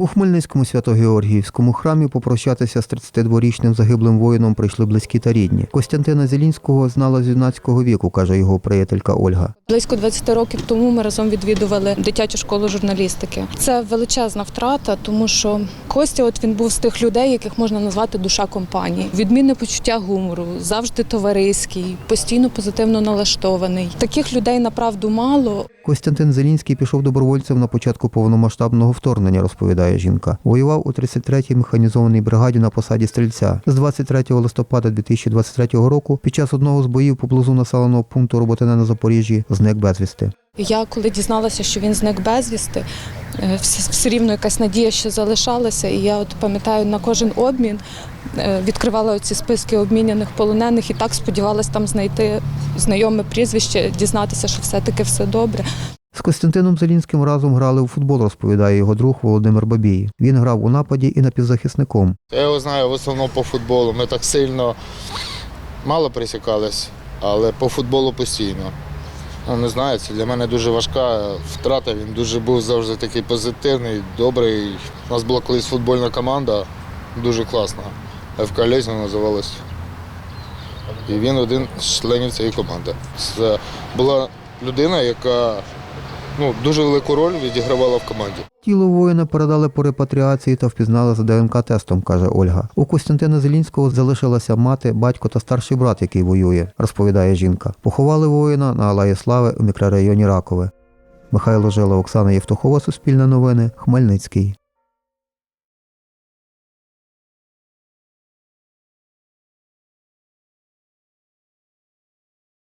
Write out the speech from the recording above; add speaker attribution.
Speaker 1: У Хмельницькому Свято-Георгіївському храмі попрощатися з 32-річним загиблим воїном прийшли близькі та рідні. Костянтина Зелінського знала з юнацького віку, каже його приятелька Ольга.
Speaker 2: Близько 20 років тому ми разом відвідували дитячу школу журналістики. Це величезна втрата, тому що Костя, от він був з тих людей, яких можна назвати душа компанії. Відмінне почуття гумору, завжди товариський, постійно позитивно налаштований. Таких людей направду мало.
Speaker 1: Костянтин Зелінський пішов добровольцем на початку повномасштабного вторгнення, розповідає жінка. Воював у 33-й механізованій бригаді на посаді стрільця. З 23 листопада 2023 року під час одного з боїв поблизу населеного пункту Роботине на Запоріжжі зник безвісти.
Speaker 2: Я коли дізналася, що він зник безвісти, е, все, все рівно якась надія ще залишалася. І я от пам'ятаю на кожен обмін е, відкривала ці списки обміняних полонених і так сподівалася там знайти знайоме прізвище, дізнатися, що все-таки все добре.
Speaker 1: З Костянтином Зелінським разом грали у футбол, розповідає його друг Володимир Бабій. Він грав у нападі і напівзахисником.
Speaker 3: Я його знаю в основному по футболу. Ми так сильно мало пересікались, але по футболу постійно. Ну, не знаю, це для мене дуже важка втрата. Він дуже був завжди такий позитивний, добрий. У нас була колись футбольна команда, дуже класна. ФК Лезно називалась. І він один з членів цієї команди. Це була людина, яка ну, дуже велику роль відігравала в команді.
Speaker 1: Тіло воїна передали по репатріації та впізнали за ДНК-тестом, каже Ольга. У Костянтина Зелінського залишилася мати, батько та старший брат, який воює, розповідає жінка. Поховали воїна на Алаї Слави у мікрорайоні Ракове. Михайло Жила, Оксана Євтухова, Суспільне новини, Хмельницький.